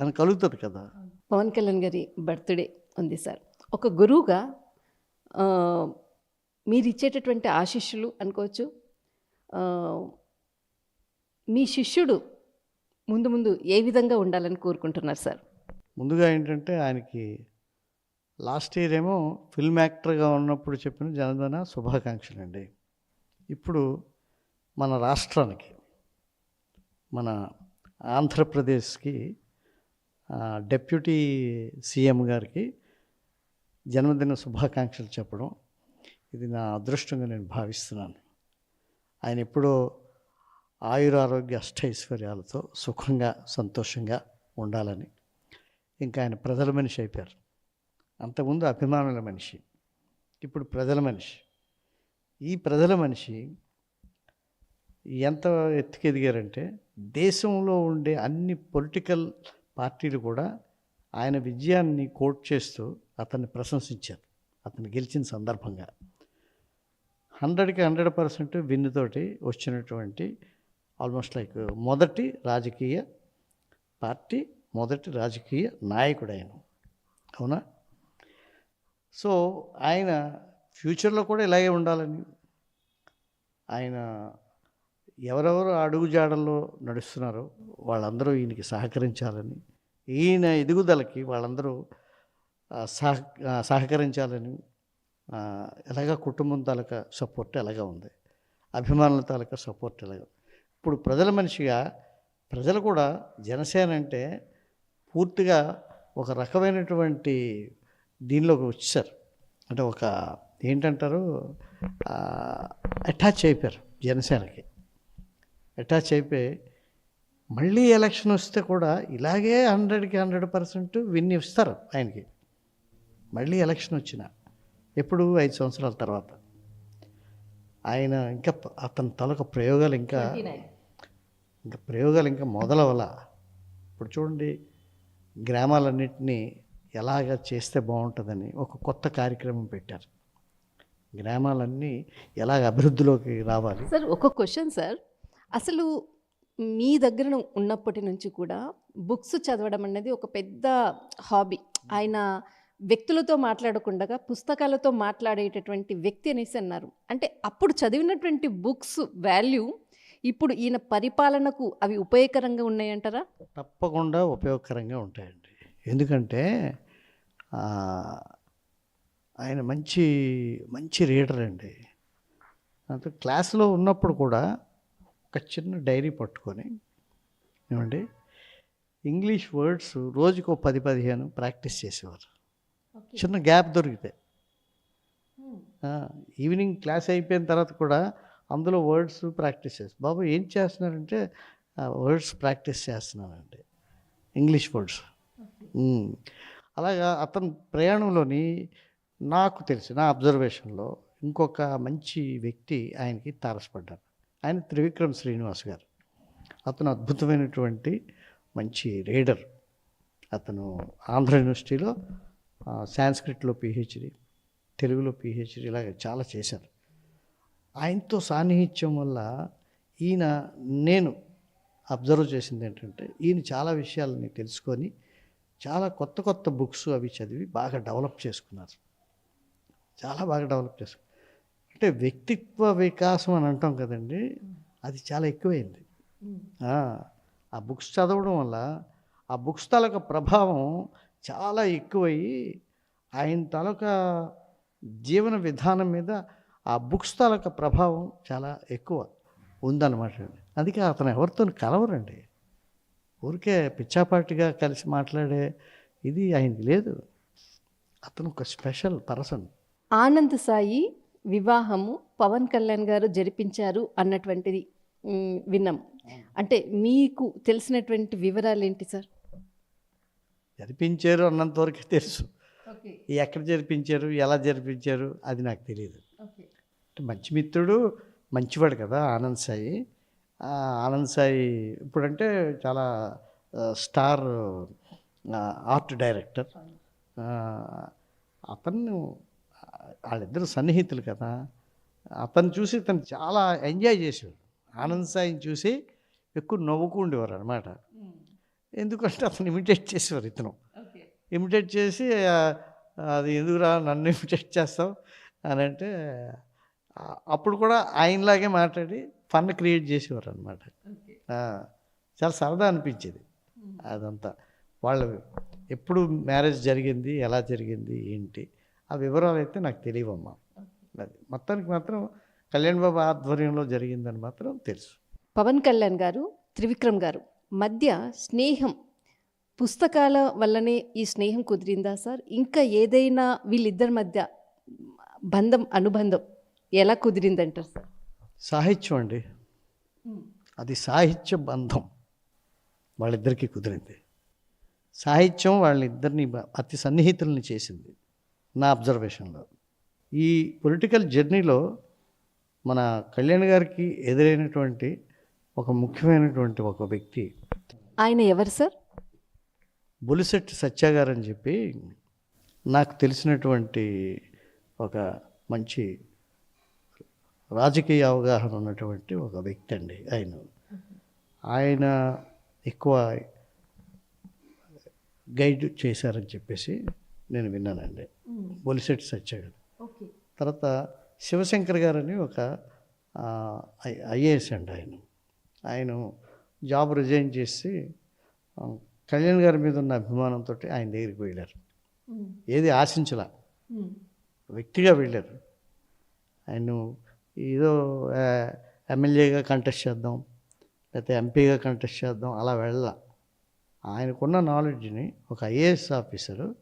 అని కలుగుతుంది కదా. పవన్ కళ్యాణ్ గారి బర్త్డే ఉంది సార్. ఒక గురువుగా మీరు ఇచ్చేటటువంటి ఆశిష్యులు అనుకోవచ్చు. మీ శిష్యుడు ముందు ముందు ఏ విధంగా ఉండాలని కోరుకుంటున్నారు సార్? ముందుగా ఏంటంటే ఆయనకి లాస్ట్ ఇయర్ ఏమో ఫిల్మ్ యాక్టర్గా ఉన్నప్పుడు చెప్పిన జనధన శుభాకాంక్షలు అండి ఇప్పుడు మన రాష్ట్రానికి మన ఆంధ్రప్రదేశ్కి డెప్యూటీ సీఎం గారికి జన్మదిన శుభాకాంక్షలు చెప్పడం ఇది నా అదృష్టంగా నేను భావిస్తున్నాను. ఆయన ఎప్పుడో ఆయురారోగ్య అష్టైశ్వర్యాలతో సుఖంగా సంతోషంగా ఉండాలని ఇంకా ఆయన ప్రజల మనిషి అయిపోయారు. అంతకుముందు అభిమానుల మనిషి ఇప్పుడు ప్రజల మనిషి. ఈ ప్రజల మనిషి ఎంత ఎత్తుకెదిగారంటే దేశంలో ఉండే అన్ని పొలిటికల్ పార్టీలు కూడా ఆయన విజయాన్ని కోట్ చేస్తూ అతన్ని ప్రశంసించారు. అతను గెలిచిన సందర్భంగా. హండ్రెడ్కి హండ్రెడ్ పర్సెంట్ విన్నుతోటి వచ్చినటువంటి ఆల్మోస్ట్ లైక్ మొదటి రాజకీయ పార్టీ మొదటి రాజకీయ నాయకుడు ఆయన. అవునా? సో ఆయన ఫ్యూచర్లో కూడా ఇలాగే ఉండాలని ఆయన ఎవరెవరు అడుగుజాడల్లో నడుస్తున్నారో వాళ్ళందరూ ఈయనకి సహకరించాలని ఈయన ఎదుగుదలకి వాళ్ళందరూ సహ సహకరించాలని ఎలాగ కుటుంబం తాలూకా సపోర్ట్ ఎలాగా ఉంది? అభిమానుల తాలూకా సపోర్ట్ ఎలాగ? ఇప్పుడు ప్రజల మనిషిగా ప్రజలు కూడా జనసేన అంటే పూర్తిగా ఒక రకమైనటువంటి దీనిలోకి వచ్చారు అంటే ఒక ఏంటంటారు? అటాచ్ అయిపోయారు జనసేనకి. అటాచ్ అయిపోయి మళ్ళీ ఎలక్షన్ వస్తే కూడా ఇలాగే హండ్రెడ్కి హండ్రెడ్ పర్సెంట్ విన్ ఇస్తారు ఆయనకి. మళ్ళీ ఎలక్షన్ వచ్చిన ఎప్పుడు ఐదు సంవత్సరాల తర్వాత. ఆయన ఇంకా అతని తలక ప్రయోగాలు ఇంకా ఇంకా ప్రయోగాలు ఇంకా మొదలవల ఇప్పుడు చూడండి గ్రామాలన్నింటినీ ఎలాగ చేస్తే బాగుంటుందని ఒక కొత్త కార్యక్రమం పెట్టారు. గ్రామాలన్నీ ఎలాగ అభివృద్ధిలోకి రావాలి? సార్ ఒక క్వశ్చన్ సార్. అసలు మీ దగ్గర ఉన్నప్పటి నుంచి కూడా బుక్స్ చదవడం అనేది ఒక పెద్ద హాబీ. ఆయన వ్యక్తులతో మాట్లాడకుండా పుస్తకాలతో మాట్లాడేటటువంటి వ్యక్తి అనేసి అన్నారు. అంటే అప్పుడు చదివినటువంటి బుక్స్ వాల్యూ ఇప్పుడు ఈయన పరిపాలనకు అవి ఉపయోగకరంగా ఉన్నాయంటారా? తప్పకుండా ఉపయోగకరంగా ఉంటాయండి. ఎందుకంటే ఆయన మంచి మంచి రీడర్ అండి. అంటే క్లాస్లో ఉన్నప్పుడు కూడా ఒక చిన్న డైరీ పట్టుకొని ఏమండి ఇంగ్లీష్ వర్డ్స్ రోజుకు పది పదిహేను ప్రాక్టీస్ చేసేవారు. చిన్న గ్యాప్ దొరికితే. ఆ, ఈవినింగ్ క్లాస్ అయిపోయిన తర్వాత కూడా అందులో వర్డ్స్ ప్రాక్టీస్ చేస్తారు బాబు ఏం చేస్తున్నారంటే వర్డ్స్ ప్రాక్టీస్ చేస్తున్నానండి. English words. మ్మ్. అలాగా అతని ప్రయాణంలోని నాకు తెలిసి నా అబ్జర్వేషన్లో ఇంకొక మంచి వ్యక్తి ఆయనకి తారసపడ్డారు ఆయన త్రివిక్రమ్ శ్రీనివాస్ గారు. అతను అద్భుతమైనటువంటి మంచి రీడర్. అతను ఆంధ్ర యూనివర్సిటీలో సాంస్క్రిట్లో పిహెచ్డి తెలుగులో పిహెచ్డి ఇలాగ చాలా చేశారు. ఆయనతో సాన్నిహిత్యం వల్ల ఈయన నేను అబ్జర్వ్ చేసింది ఏంటంటే ఈయన చాలా విషయాలని తెలుసుకొని చాలా కొత్త కొత్త బుక్స్ అవి చదివి బాగా డెవలప్ చేసుకున్నారు. చాలా బాగా డెవలప్ చేసుకున్నారు. అంటే వ్యక్తిత్వ వికాసం అని అంటాం కదండి అది చాలా ఎక్కువైంది. ఆ, ఆ బుక్స్ చదవడం వల్ల ఆ బుక్స్ తాలూకా ప్రభావం చాలా ఎక్కువయ్యి ఆయన తాలూకా జీవన విధానం మీద ఆ బుక్స్ తాలూకా ప్రభావం చాలా ఎక్కువ ఉందన్నమాట అందుకే అతను ఎవరితో కలవరండి. ఊరికే పిచ్చాపాటిగా కలిసి మాట్లాడే ఇది ఆయనకి లేదు. అతను ఒక స్పెషల్ పర్సన్. ఆనంద్ సాయి వివాహము పవన్ కళ్యాణ్ గారు జరిపించారు అన్నటువంటిది విన్నాం. అంటే మీకు తెలిసినటువంటి వివరాలు ఏంటి సార్? జరిపించారు అన్నంతవరకు తెలుసు. ఎక్కడ జరిపించారు ఎలా జరిపించారు అది నాకు తెలియదు అంటే మంచి మిత్రుడు మంచివాడు కదా ఆనంద్ సాయి. ఆనంద్ సాయి ఇప్పుడంటే చాలా స్టార్ ఆర్ట్ డైరెక్టర్. అతను వాళ్ళిద్దరు సన్నిహితులు కదా. అతను చూసి తను చాలా ఎంజాయ్ చేసేవాడు. ఆనంద్ సాయిని చూసి ఎక్కువ నవ్వుకుండేవారు అనమాట ఎందుకంటే అతను ఇమిటేట్ చేసేవారు ఇతను. ఇమిటేట్ చేసి అది ఎందుకురా నన్ను ఇమిటేట్ చేస్తావు? అని అంటే అప్పుడు కూడా ఆయనలాగే మాట్లాడి ఫన్ క్రియేట్ చేసేవారు అనమాట చాలా సరదా అనిపించేది అదంతా. వాళ్ళు ఎప్పుడు మ్యారేజ్ జరిగింది ఎలా జరిగింది ఏంటి? ఆ వివరాలు అయితే నాకు తెలియవమ్మా. అది మొత్తానికి మాత్రం కళ్యాణ్ బాబు ఆధ్వర్యంలో జరిగిందని మాత్రం తెలుసు. పవన్ కళ్యాణ్ గారు త్రివిక్రమ్ గారు మధ్య స్నేహం పుస్తకాల వల్లనే ఈ స్నేహం కుదిరిందా సార్? ఇంకా ఏదైనా వీళ్ళిద్దరి మధ్య బంధం అనుబంధం ఎలా కుదిరిందంటారు సార్? సాహిత్యం అండి. అది సాహిత్య బంధం వాళ్ళిద్దరికీ కుదిరింది. సాహిత్యం వాళ్ళిద్దరిని అతి సన్నిహితుల్ని చేసింది. నా అబ్జర్వేషన్లో. ఈ పొలిటికల్ జర్నీలో మన కళ్యాణ్ గారికి ఎదురైనటువంటి ఒక ముఖ్యమైనటువంటి ఒక వ్యక్తి. ఆయన ఎవరు సార్? బొలిశెట్టి సత్య గారు అని చెప్పి నాకు తెలిసినటువంటి ఒక మంచి రాజకీయ అవగాహన ఉన్నటువంటి ఒక వ్యక్తి అండి ఆయన. ఆయన ఎక్కువ గైడ్ చేశారని చెప్పేసి నేను విన్నానండి. బొలిశెట్టి సత్య గారు తర్వాత శివశంకర్ గారని ఒక ఐఏఎస్ అండి ఆయన. ఆయన జాబ్ రిజైన్ చేసి కళ్యాణ్ గారి మీద ఉన్న అభిమానంతో ఆయన దగ్గరికి వెళ్ళారు. ఏది ఆశించలా. వ్యక్తిగా వెళ్ళారు. ఆయన ఏదో ఎమ్మెల్యేగా కంటెస్ట్ చేద్దాం లేకపోతే ఎంపీగా కంటెస్ట్ చేద్దాం అలా వెళ్ళాల. ఆయనకున్న నాలెడ్జ్ని ఒక IAS officer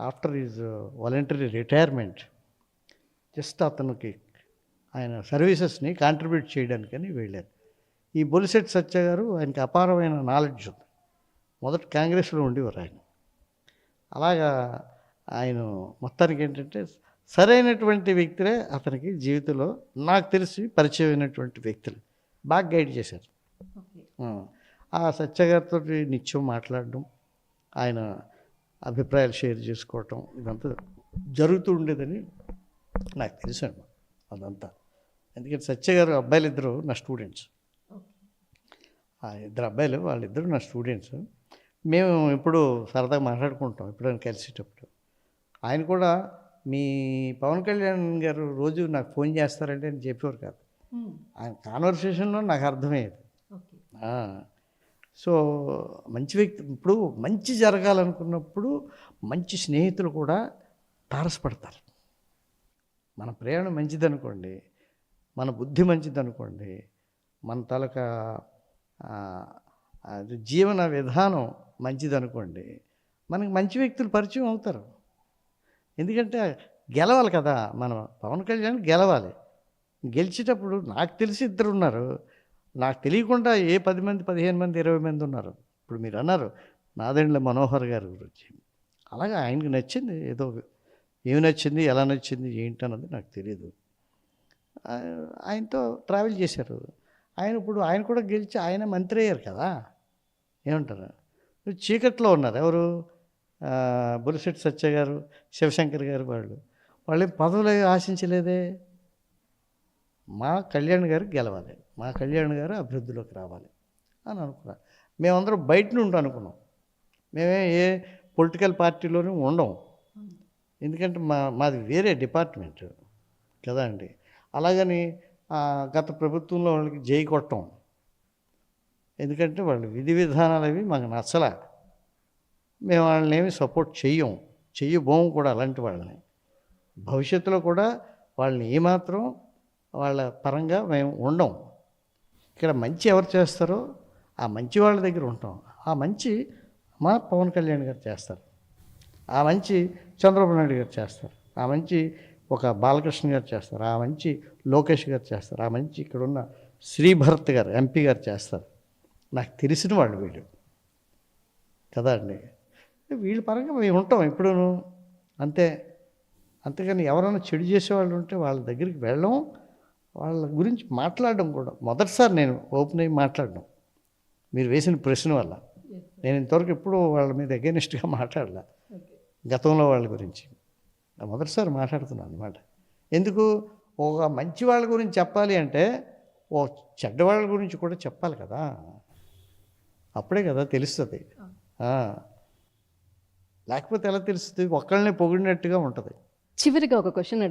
after his voluntary retirement just అతనికి ఆయన సర్వీసెస్ని కాంట్రిబ్యూట్ చేయడానికని వెళ్ళారు. ఈ బొలిశెట్టి సత్య గారు ఆయనకి అపారమైన నాలెడ్జ్ ఉంది. మొదట కాంగ్రెస్లో ఉండేవారు ఆయన. అలాగా ఆయన మొత్తానికి ఏంటంటే సరైనటువంటి వ్యక్తులే అతనికి జీవితంలో నాకు తెలిసి పరిచయమైనటువంటి వ్యక్తులు. బాగా గైడ్ చేశారు. ఆ, ఆ సత్య గారితో నిత్యం మాట్లాడడం ఆయన అభిప్రాయాలు షేర్ చేసుకోవటం ఇదంతా జరుగుతూ ఉండేదని నాకు తెలుసండి అదంతా. ఎందుకంటే సత్య గారు అబ్బాయిలు ఇద్దరు నా స్టూడెంట్స్. ఆ ఇద్దరు అబ్బాయిలు వాళ్ళిద్దరు నా స్టూడెంట్స్. మేము ఇప్పుడు సరదాగా మాట్లాడుకుంటాం ఎప్పుడైనా కలిసేటప్పుడు. ఆయన కూడా మీ పవన్ కళ్యాణ్ గారు రోజు నాకు ఫోన్ చేస్తారంటే అని చెప్పేవారు కాదు. ఆయన కాన్వర్సేషన్లో నాకు అర్థమయ్యేది. సో మంచి వ్యక్తి ఇప్పుడు మంచి జరగాలనుకున్నప్పుడు మంచి స్నేహితులు కూడా తారసపడతారు. మన ప్రయాణం మంచిదనుకోండి మన బుద్ధి మంచిదనుకోండి మన తాలూకా అది జీవన విధానం మంచిదనుకోండి మనకి మంచి వ్యక్తులు పరిచయం అవుతారు. ఎందుకంటే గెలవాలి కదా మనం. పవన్ కళ్యాణ్ గెలవాలి. గెలిచేటప్పుడు నాకు తెలిసి ఇద్దరు ఉన్నారు. నాకు తెలియకుండా ఏ పది మంది పదిహేను మంది ఇరవై మంది ఉన్నారు. ఇప్పుడు మీరు అన్నారు నాదెండ్ల మనోహర్ గారి గురించి. అలాగే ఆయనకు నచ్చింది ఏదో ఏమి నచ్చింది ఎలా నచ్చింది ఏంటి అన్నది నాకు తెలియదు ఆయనతో ట్రావెల్ చేశారు. ఆయన ఇప్పుడు ఆయన కూడా గెలిచి ఆయన మంత్రి అయ్యారు కదా. ఏమంటారు? చీకట్లో ఉన్నారు ఎవరు? ఆ, బొలిశెట్టి సత్య గారు శివశంకర్ గారు వాళ్ళు. వాళ్ళు పదవులు ఆశించలేదే? మా కళ్యాణ్ గారు గెలవాలి. మా కళ్యాణ్ గారు అభివృద్ధిలోకి రావాలి అని అనుకున్నాను మేమందరం బయట నుండి అనుకున్నాం. మేమే ఏ పొలిటికల్ పార్టీలోనూ ఉండం. ఎందుకంటే మా మాది వేరే డిపార్ట్మెంట్ కదా అండి. అలాగని గత ప్రభుత్వంలో వాళ్ళకి జై కొట్టం. ఎందుకంటే వాళ్ళు విధి విధానాలు అవి మాకు నచ్చలే. మేము వాళ్ళని ఏమి సపోర్ట్ చెయ్యం. చెయ్యబోము కూడా అలాంటి వాళ్ళని. భవిష్యత్తులో కూడా వాళ్ళని ఏమాత్రం వాళ్ళ పరంగా మేము ఉండం. ఇక్కడ మంచి ఎవరు చేస్తారో ఆ మంచి వాళ్ళ దగ్గర ఉంటాం. ఆ మంచి మా పవన్ కళ్యాణ్ గారు చేస్తారు. ఆ మంచి చంద్రబాబు నాయుడు గారు చేస్తారు. ఆ మంచి ఒక బాలకృష్ణ గారు చేస్తారు. ఆ మంచి లోకేష్ గారు చేస్తారు. ఆ మంచి ఇక్కడ ఉన్న శ్రీభరత్ గారు ఎంపీ గారు చేస్తారు. నాకు తెలిసిన వాళ్ళు వీళ్ళు. కదా అండి? వీళ్ళ పరంగా మేము ఉంటాం ఎప్పుడూను అంతే. అంతేకాని ఎవరైనా చెడు చేసేవాళ్ళు ఉంటే వాళ్ళ దగ్గరికి వెళ్ళడం వాళ్ళ గురించి మాట్లాడడం కూడా. మొదటిసారి నేను ఓపెన్ అయ్యి మాట్లాడడం. మీరు వేసిన ప్రశ్న వల్ల. నేను ఇంతవరకు ఎప్పుడూ వాళ్ళ మీద అగేనిస్ట్గా మాట్లాడలే. గతంలో వాళ్ళ గురించి. మొదటిసారి మాట్లాడుతున్నాను అనమాట ఎందుకు? ఒక మంచి వాళ్ళ గురించి చెప్పాలి అంటే ఓ చెడ్డ వాళ్ళ గురించి కూడా చెప్పాలి కదా. అప్పుడే కదా తెలుస్తుంది. లేకపోతే ఎలా తెలుస్తుంది? ఒకళ్ళని పొగిడినట్టుగా ఉంటుంది. చివరిగా ఒక క్వశ్చన్ అడుగు.